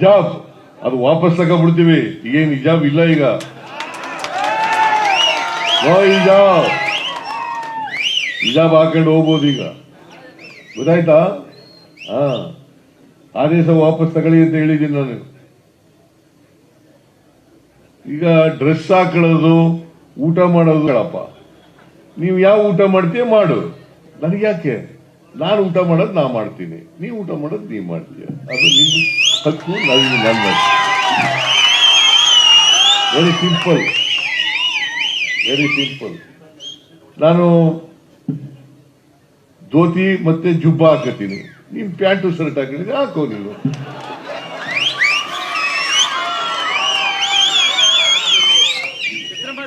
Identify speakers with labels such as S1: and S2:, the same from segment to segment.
S1: ಹಿಜಾಬ್ ಅದು ವಾಪಸ್ ತಗೊಂಡ್ಬಿಡ್ತೀವಿ ಈಗೇನ್ ಹಿಜಾಬ್ ಇಲ್ಲ ಈಗ. ಹಿಜಾಬ್ ಹಿಜಾಬ್ ಹಾಕೊಂಡು ಹೋಗ್ಬೋದು ಈಗ. ಗೊತ್ತಾಯ್ತಾ? ಹಾ. ಆದೇಶ ವಾಪಸ್ ತಗೊಳ್ಳಿ ಅಂತ ಹೇಳಿದ್ದೀನಿ ನಾನು. ಈಗ ಡ್ರೆಸ್ ಹಾಕೊಳ್ಳೋದು, ಊಟ ಮಾಡೋದು ಹೇಳಪ್ಪ. ನೀವು ಯಾವ ಊಟ ಮಾಡ್ತೀಯ ಮಾಡು. ನನಗೆ ಯಾಕೆ ನಾನು ಊಟ ಮಾಡೋದು ನಾ ಮಾಡ್ತೀನಿ. ನೀವು ಊಟ ಮಾಡೋದು ನೀವು ಮಾಡ್ತೀಯ. ಅದು ನಿಮ್ಮ ಹಕ್ಕು ನನಗೆ ನನ್ನ ವೆರಿ ಸಿಂಪಲ್ ವೆರಿ ಸಿಂಪಲ್ ನಾನು ಧೋತಿ ಮತ್ತೆ ಜುಬ್ಬ ಹಾಕತೀನಿ ನಿಮ್ ಪ್ಯಾಂಟು ಶರ್ಟ್ ಹಾಕಿದ್ರೆ ಹಾಕೋ ನೀವು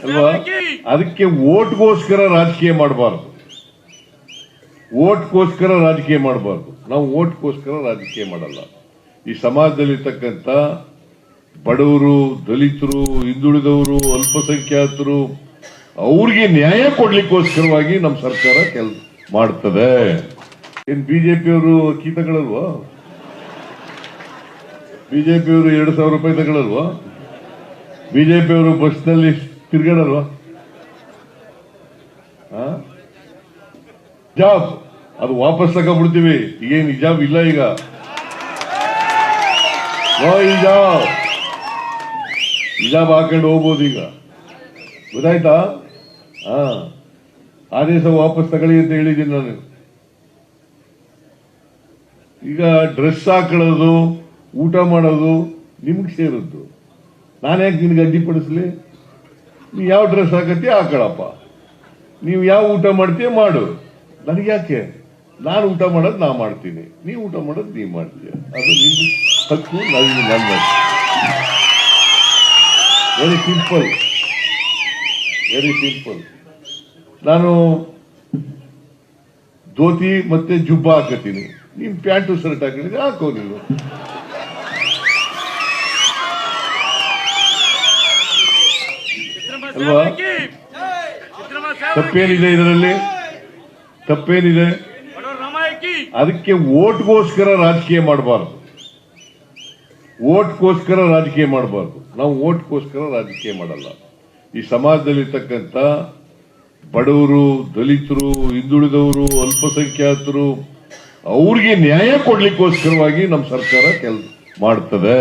S1: ಅಲ್ವಾ? ಅದಕ್ಕೆ ಓಟ್ಗೋಸ್ಕರ ರಾಜಕೀಯ ಮಾಡಬಾರ್ದು. ಓಟ್ಗೋಸ್ಕರ ರಾಜಕೀಯ ಮಾಡಬಾರ್ದು. ನಾವು ಓಟ್ಗೋಸ್ಕರ ರಾಜಕೀಯ ಮಾಡಲ್ಲ. ಈ ಸಮಾಜದಲ್ಲಿರ್ತಕ್ಕಂಥ ಬಡವರು, ದಲಿತರು, ಹಿಂದುಳಿದವರು, ಅಲ್ಪಸಂಖ್ಯಾತರು, ಅವ್ರಿಗೆ ನ್ಯಾಯ ಕೊಡ್ಲಿಕ್ಕೋಸ್ಕರವಾಗಿ ನಮ್ಮ ಸರ್ಕಾರ ಕೆಲಸ ಮಾಡ್ತದೆ. ಏನ್ ಬಿಜೆಪಿಯವರು ಅಕ್ಕಿ ತಗೊಳಲ್ವಾ ಬಿಜೆಪಿಯವರು ಎರಡು ಸಾವಿರ ರೂಪಾಯಿ ತಗೊಳಲ್ವಾ? ಬಿಜೆಪಿಯವರು ಬಸ್ನಲ್ಲಿ ತಿರ್ಗಾಡಲ್ವಾ? ಜಾಬ್! ಅದು ವಾಪಸ್ ತಗೊಂಡ್ಬಿಡ್ತೀವಿ. ಈಗೇನು ಜಾಬ್ ಇಲ್ಲ ಈಗ. ಹಿಜಾಬ್ ಹಾಕೊಂಡು ಹೋಗ್ಬೋದು ಈಗ. ಗೊತ್ತಾಯ್ತಾ? ಹಾ. ಆದೇಶ ವಾಪಸ್ ತಗೊಳ್ಳಿ ಅಂತ ಹೇಳಿದ್ದೀನಿ ನಾನು. ಈಗ ಡ್ರೆಸ್ ಹಾಕೊಳ್ಳೋದು, ಊಟ ಮಾಡೋದು ನಿಮ್ಗೆ ಸೇರಿದ್ದು. ನಾನು ಯಾಕೆ ನಿನ್ಗೆ ಅಡ್ಡಿಪಡಿಸ್ಲಿ? ನೀ ಯಾವ ಡ್ರೆಸ್ ಹಾಕತ್ತೀಯ ಹಾಕೊಳಪ್ಪ ನೀವು ಯಾವ ಊಟ ಮಾಡ್ತೀಯ ಮಾಡು. ನನಗೆ ಯಾಕೆ ನಾನು ಊಟ ಮಾಡೋದು ನಾ ಮಾಡ್ತೀನಿ. ನೀವು ಊಟ ಮಾಡೋದು ನೀವು ಮಾಡ್ತೀಯ. ಅದು ನಿಮ್ಮ now you ನನ್ನ ವೆರಿ simple. ವೆರಿ ಸಿಂಪಲ್ ನಾನು ಧೋತಿ ಮತ್ತೆ ಜುಬ್ಬ ಹಾಕತ್ತೀನಿ ನಿಮ್ ಪ್ಯಾಂಟು ಶರ್ಟ್ ಹಾಕಿದ್ರೆ ಹಾಕೋ ನೀವು ಅಲ್ವಾ? ತಪ್ಪೇನಿದೆ ಇದರಲ್ಲಿ? ತಪ್ಪೇನಿದೆ? ಅದಕ್ಕೆ ಓಟ್ಗೋಸ್ಕರ ರಾಜಕೀಯ ಮಾಡಬಾರ್ದು. ಓಟ್ಗೋಸ್ಕರ ರಾಜಕೀಯ ಮಾಡಬಾರ್ದು. ನಾವು ಓಟ್ಗೋಸ್ಕರ ರಾಜಕೀಯ ಮಾಡಲ್ಲ. ಈ ಸಮಾಜದಲ್ಲಿರ್ತಕ್ಕಂಥ ಬಡವರು, ದಲಿತರು, ಹಿಂದುಳಿದವರು, ಅಲ್ಪಸಂಖ್ಯಾತರು, ಅವ್ರಿಗೆ ನ್ಯಾಯ ಕೊಡ್ಲಿಕ್ಕೋಸ್ಕರವಾಗಿ ನಮ್ಮ ಸರ್ಕಾರ ಕೆಲ್, ಮಾಡ್ತದೆ.